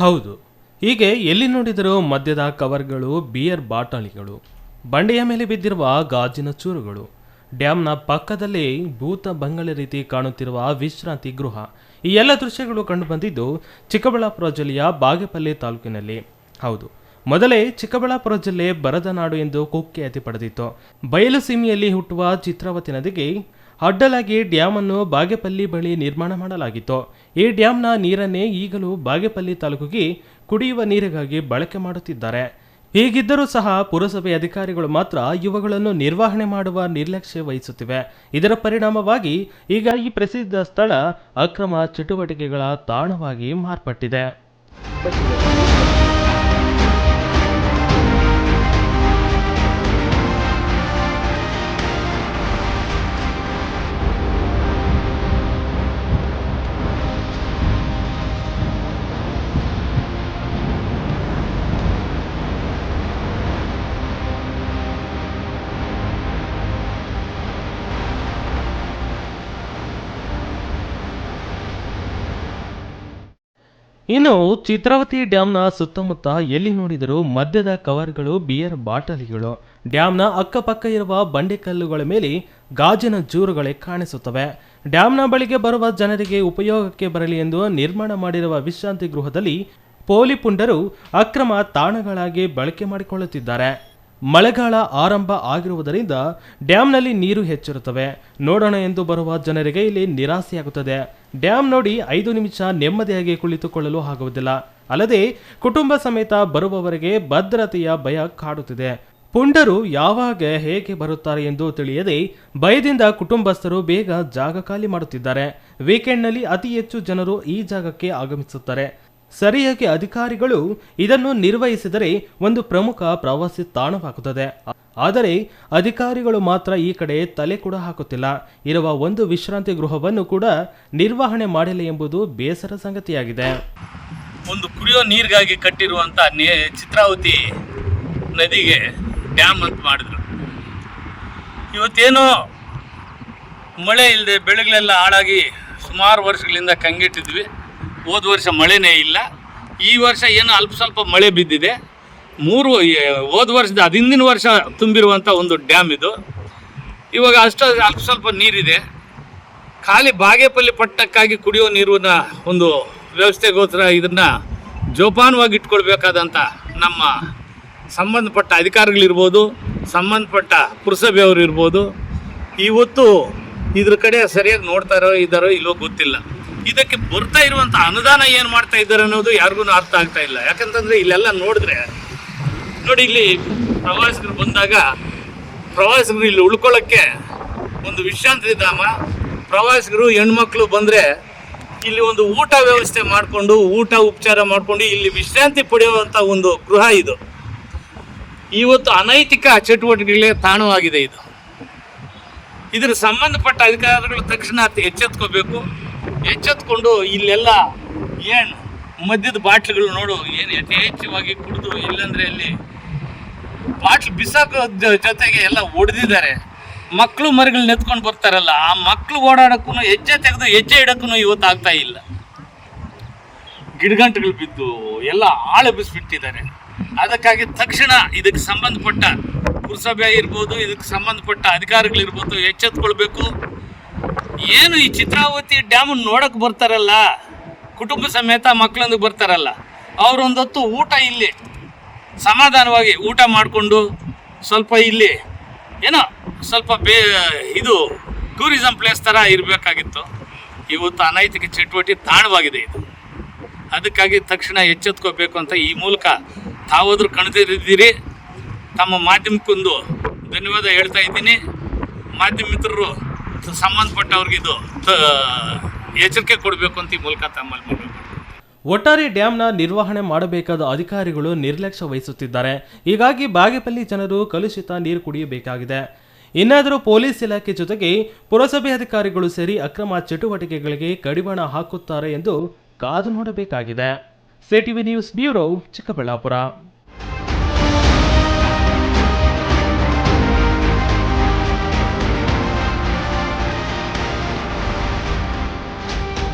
ಹೌದು. ಹೀಗೆ ಎಲ್ಲಿ ನೋಡಿದರೂ ಮದ್ಯದ ಕವರ್ಗಳು, ಬಿಯರ್ ಬಾಟಲಿಗಳು, ಬಂಡೆಯ ಮೇಲೆ ಬಿದ್ದಿರುವ ಗಾಜಿನ ಚೂರುಗಳು, ಡ್ಯಾಮ್ನ ಪಕ್ಕದಲ್ಲಿ ಭೂತ ಬಂಗಲೆ ರೀತಿ ಕಾಣುತ್ತಿರುವ ವಿಶ್ರಾಂತಿ ಗೃಹ, ಈ ಎಲ್ಲ ದೃಶ್ಯಗಳು ಕಂಡುಬಂದಿದ್ದು ಚಿಕ್ಕಬಳ್ಳಾಪುರ ಜಿಲ್ಲೆಯ ಬಾಗೇಪಲ್ಲಿ ತಾಲೂಕಿನಲ್ಲಿ. ಹೌದು, ಮೊದಲೇ ಚಿಕ್ಕಬಳ್ಳಾಪುರ ಜಿಲ್ಲೆ ಬರದ ನಾಡು ಎಂದು ಕುಖ್ಯಾತಿ ಪಡೆದಿತ್ತು. ಬಯಲು ಸೀಮೆಯಲ್ಲಿ ಹುಟ್ಟುವ ಚಿತ್ರಾವತಿ ನದಿಗೆ ಅಡ್ಡಲಾಗಿ ಡ್ಯಾಮ್ ಅನ್ನು ಬಾಗೇಪಲ್ಲಿ ಬಳಿ ನಿರ್ಮಾಣ ಮಾಡಲಾಗಿತ್ತು. ಈ ಡ್ಯಾಮ್ನ ನೀರನ್ನೇ ಈಗಲೂ ಬಾಗೇಪಲ್ಲಿ ತಾಲೂಕಿಗೆ ಕುಡಿಯುವ ನೀರಿಗಾಗಿ ಬಳಕೆ ಮಾಡುತ್ತಿದ್ದಾರೆ. ಹೀಗಿದ್ದರೂ ಸಹ ಪುರಸಭೆ ಅಧಿಕಾರಿಗಳು ಮಾತ್ರ ಇವುಗಳನ್ನು ನಿರ್ವಹಣೆ ಮಾಡುವ ನಿರ್ಲಕ್ಷ್ಯ ವಹಿಸುತ್ತಿವೆ. ಇದರ ಪರಿಣಾಮವಾಗಿ ಈಗ ಈ ಪ್ರಸಿದ್ಧ ಸ್ಥಳ ಅಕ್ರಮ ಚಟುವಟಿಕೆಗಳ ತಾಣವಾಗಿ ಮಾರ್ಪಟ್ಟಿದೆ. ಇನ್ನು ಚಿತ್ರಾವತಿ ಡ್ಯಾಮ್ನ ಸುತ್ತಮುತ್ತ ಎಲ್ಲಿ ನೋಡಿದರೂ ಮದ್ಯದ ಕವರ್ಗಳು, ಬಿಯರ್ ಬಾಟಲಿಗಳು. ಡ್ಯಾಮ್ನ ಅಕ್ಕಪಕ್ಕ ಇರುವ ಬಂಡೆಕಲ್ಲುಗಳ ಮೇಲೆ ಗಾಜಿನ ಜೂರುಗಳೇ ಕಾಣಿಸುತ್ತವೆ. ಡ್ಯಾಮ್ನ ಬಳಿಗೆ ಬರುವ ಜನರಿಗೆ ಉಪಯೋಗಕ್ಕೆ ಬರಲಿ ಎಂದು ನಿರ್ಮಾಣ ಮಾಡಿರುವ ವಿಶ್ರಾಂತಿ ಗೃಹದಲ್ಲಿ ಪೋಲಿ ಪುಂಡರು ಅಕ್ರಮ ತಾಣಗಳಾಗಿ ಬಳಕೆ ಮಾಡಿಕೊಳ್ಳುತ್ತಿದ್ದಾರೆ. ಮಳೆಗಾಲ ಆರಂಭ ಆಗಿರುವುದರಿಂದ ಡ್ಯಾಂನಲ್ಲಿ ನೀರು ಹೆಚ್ಚಿರುತ್ತವೆ. ನೋಡೋಣ ಎಂದು ಬರುವ ಜನರಿಗೆ ಇಲ್ಲಿ ನಿರಾಸೆಯಾಗುತ್ತದೆ. ಡ್ಯಾಮ್ ನೋಡಿ ಐದು ನಿಮಿಷ ನೆಮ್ಮದಿಯಾಗಿ ಕುಳಿತುಕೊಳ್ಳಲು ಆಗುವುದಿಲ್ಲ. ಅಲ್ಲದೆ ಕುಟುಂಬ ಸಮೇತ ಬರುವವರಿಗೆ ಭದ್ರತೆಯ ಭಯ ಕಾಡುತ್ತಿದೆ. ಪುಂಡರು ಯಾವಾಗ ಹೇಗೆ ಬರುತ್ತಾರೆ ಎಂದು ತಿಳಿಯದೆ ಭಯದಿಂದ ಕುಟುಂಬಸ್ಥರು ಬೇಗ ಜಾಗ ಖಾಲಿ ಮಾಡುತ್ತಿದ್ದಾರೆ. ವೀಕೆಂಡ್ನಲ್ಲಿ ಅತಿ ಹೆಚ್ಚು ಜನರು ಈ ಜಾಗಕ್ಕೆ ಆಗಮಿಸುತ್ತಾರೆ. ಸರಿಯಾಗಿ ಅಧಿಕಾರಿಗಳು ಇದನ್ನು ನಿರ್ವಹಿಸಿದರೆ ಒಂದು ಪ್ರಮುಖ ಪ್ರವಾಸಿ ತಾಣವಾಗುತ್ತದೆ. ಆದರೆ ಅಧಿಕಾರಿಗಳು ಮಾತ್ರ ಈ ಕಡೆ ತಲೆ ಕೂಡ ಹಾಕುತ್ತಿಲ್ಲ. ಇರುವ ಒಂದು ವಿಶ್ರಾಂತಿ ಗೃಹವನ್ನು ಕೂಡ ನಿರ್ವಹಣೆ ಮಾಡಿಲ್ಲ ಎಂಬುದು ಬೇಸರ ಸಂಗತಿಯಾಗಿದೆ. ಒಂದು ಕುಡಿಯೋ ನೀರಿಗಾಗಿ ಕಟ್ಟಿರುವಂಥ ನೇ ಚಿತ್ರಾವತಿ ನದಿಗೆ ಡ್ಯಾಮ್ ಅಂತ ಮಾಡಿದ್ರು. ಇವತ್ತೇನೋ ಮಳೆ ಇಲ್ಲದೆ ಬೆಳೆಗಳೆಲ್ಲ ಹಾಳಾಗಿ ಸುಮಾರು ವರ್ಷಗಳಿಂದ ಕಂಗೆಟ್ಟಿದ್ವಿ. ಹೋದ ವರ್ಷ ಮಳೆನೇ ಇಲ್ಲ. ಈ ವರ್ಷ ಏನೋ ಅಲ್ಪ ಸ್ವಲ್ಪ ಮಳೆ ಬಿದ್ದಿದೆ. ಮೂರು ಹೋದ ವರ್ಷದ ಅದು ಹಿಂದಿನ ವರ್ಷ ತುಂಬಿರುವಂಥ ಒಂದು ಡ್ಯಾಮ್ ಇದು. ಇವಾಗ ಅಷ್ಟು ಅಲ್ಪ ಸ್ವಲ್ಪ ನೀರಿದೆ. ಖಾಲಿ ಬಾಗೇಪಲ್ಲಿ ಪಟ್ಟಕ್ಕಾಗಿ ಕುಡಿಯೋ ನೀರಿನ ಒಂದು ವ್ಯವಸ್ಥೆಗೋಸ್ಕರ ಇದನ್ನು ಜೋಪಾನವಾಗಿ ಇಟ್ಕೊಳ್ಬೇಕಾದಂಥ ನಮ್ಮ ಸಂಬಂಧಪಟ್ಟ ಅಧಿಕಾರಿಗಳಿರ್ಬೋದು, ಸಂಬಂಧಪಟ್ಟ ಪುರಸಭೆಯವರು ಇರ್ಬೋದು. ಇವತ್ತು ಇದ್ರ ಕಡೆ ಸರಿಯಾಗಿ ನೋಡ್ತಾರೋ ಇದ್ದಾರೋ ಇಲ್ಲೋ ಗೊತ್ತಿಲ್ಲ. ಇದಕ್ಕೆ ಬರ್ತಾ ಇರುವಂತ ಅನುದಾನ ಏನು ಮಾಡ್ತಾ ಇದ್ದಾರೆ ಅನ್ನೋದು ಯಾರಿಗೂ ಅರ್ಥ ಆಗ್ತಾ ಇಲ್ಲ. ಯಾಕಂತಂದ್ರೆ ಇಲ್ಲೆಲ್ಲ ನೋಡಿದ್ರೆ, ನೋಡಿ ಇಲ್ಲಿ ಪ್ರವಾಸಿಗರು ಬಂದಾಗ, ಪ್ರವಾಸಿಗರು ಇಲ್ಲಿ ಉಳ್ಕೊಳ್ಳೋಕ್ಕೆ ಒಂದು ವಿಶ್ರಾಂತಿ ಧಾಮ, ಪ್ರವಾಸಿಗರು ಹೆಣ್ಮಕ್ಳು ಬಂದರೆ ಇಲ್ಲಿ ಒಂದು ಊಟ ವ್ಯವಸ್ಥೆ ಮಾಡಿಕೊಂಡು, ಊಟ ಉಪಚಾರ ಮಾಡಿಕೊಂಡು ಇಲ್ಲಿ ವಿಶ್ರಾಂತಿ ಪಡೆಯುವಂಥ ಒಂದು ಗೃಹ ಇದು. ಇವತ್ತು ಅನೈತಿಕ ಚಟುವಟಿಕೆಗಳಿಗೆ ತಾಣವಾಗಿದೆ ಇದು. ಇದರ ಸಂಬಂಧಪಟ್ಟ ಅಧಿಕಾರಿಗಳು ತಕ್ಷಣ ಎಚ್ಚೆತ್ಕೋಬೇಕು. ಎಚ್ಚೆತ್ಕೊಂಡು ಇಲ್ಲೆಲ್ಲ ಏನು ಮದ್ಯದ ಬಾಟ್ಲುಗಳು ನೋಡು, ಏನು ಯಥೇಚ್ಛವಾಗಿ ಕುಡಿದು ಇಲ್ಲಂದ್ರೆ ಅಲ್ಲಿ ಬಾಟ್ಲ್ ಬಿಸಾಕೋ ಜೊತೆಗೆ ಎಲ್ಲ ಒಡೆದಿದ್ದಾರೆ. ಮಕ್ಕಳು ಮರಿಗಳು ನೆತ್ಕೊಂಡು ಬರ್ತಾರಲ್ಲ, ಆ ಮಕ್ಕಳು ಓಡಾಡೋಕ್ಕೂ ಹೆಜ್ಜೆ ತೆಗೆದು ಹೆಜ್ಜೆ ಇಡಕ್ಕೂ ಇವತ್ತು ಆಗ್ತಾ ಇಲ್ಲ. ಗಿಡಗಂಟುಗಳು ಬಿದ್ದು ಎಲ್ಲ ಆಳೆ ಬಿಸಿಬಿಟ್ಟಿದ್ದಾರೆ. ಅದಕ್ಕಾಗಿ ತಕ್ಷಣ ಇದಕ್ಕೆ ಸಂಬಂಧಪಟ್ಟ ಪುರಸಭೆ ಇರ್ಬೋದು, ಇದಕ್ಕೆ ಸಂಬಂಧಪಟ್ಟ ಅಧಿಕಾರಿಗಳಿರ್ಬೋದು ಎಚ್ಚೆತ್ಕೊಳ್ಬೇಕು. ಏನು ಈ ಚಿತ್ರಾವತಿ ಡ್ಯಾಮ್ ನೋಡಕ್ ಬರ್ತಾರಲ್ಲ? ಕುಟುಂಬ ಸಮೇತ ಮಕ್ಕಳೊಂದು ಬರ್ತಾರಲ್ಲ? ಅವರೊಂದೊತ್ತು ಊಟ ಇಲ್ಲಿ. ಸಮಾಧಾನವಾಗಿ ಊಟ ಮಾಡಿಕೊಂಡು ಸ್ವಲ್ಪ ಇಲ್ಲಿ ಏನೋ ಸ್ವಲ್ಪ ಬೇ, ಇದು ಟೂರಿಸಂ ಪ್ಲೇಸ್ ಥರ ಇರಬೇಕಾಗಿತ್ತು. ಇವತ್ತು ಅನೈತಿಕ ಚಟುವಟಿಕೆ ತಾಣವಾಗಿದೆ ಇದು. ಅದಕ್ಕಾಗಿ ತಕ್ಷಣ ಎಚ್ಚೆತ್ಕೋಬೇಕು ಅಂತ ಈ ಮೂಲಕ ತಾವಾದರೂ ಕಣ್ತಿರಿದ್ದೀರಿ ತಮ್ಮ ಮಾಧ್ಯಮಕ್ಕೊಂದು ಧನ್ಯವಾದ ಹೇಳ್ತಾ ಇದ್ದೀನಿ. ಮಾಧ್ಯಮ ಮಿತ್ರರು ಸಂಬಂಧಪಟ್ಟವ್ರಿಗೆ ಇದು ಎಚ್ಚರಿಕೆ ಕೊಡಬೇಕು ಅಂತ ಈ ಮೂಲಕ ತಮ್ಮಲ್ಲಿ ಮಾಡ್ತೀನಿ. ಒಟ್ಟಾರೆ ಡ್ಯಾಮ್ನ ನಿರ್ವಹಣೆ ಮಾಡಬೇಕಾದ ಅಧಿಕಾರಿಗಳು ನಿರ್ಲಕ್ಷ್ಯ ವಹಿಸುತ್ತಿದ್ದಾರೆ. ಹೀಗಾಗಿ ಬಾಗೇಪಲ್ಲಿ ಜನರು ಕಲುಷಿತ ನೀರು ಕುಡಿಯಬೇಕಾಗಿದೆ. ಇನ್ನಾದರೂ ಪೊಲೀಸ್ ಇಲಾಖೆ ಜೊತೆಗೆ ಪುರಸಭೆ ಅಧಿಕಾರಿಗಳು ಸೇರಿ ಅಕ್ರಮ ಚಟುವಟಿಕೆಗಳಿಗೆ ಕಡಿವಾಣ ಹಾಕುತ್ತಾರೆ ಎಂದು ಕಾದು ನೋಡಬೇಕಾಗಿದೆ. CTV news bureau Chikkaballapur.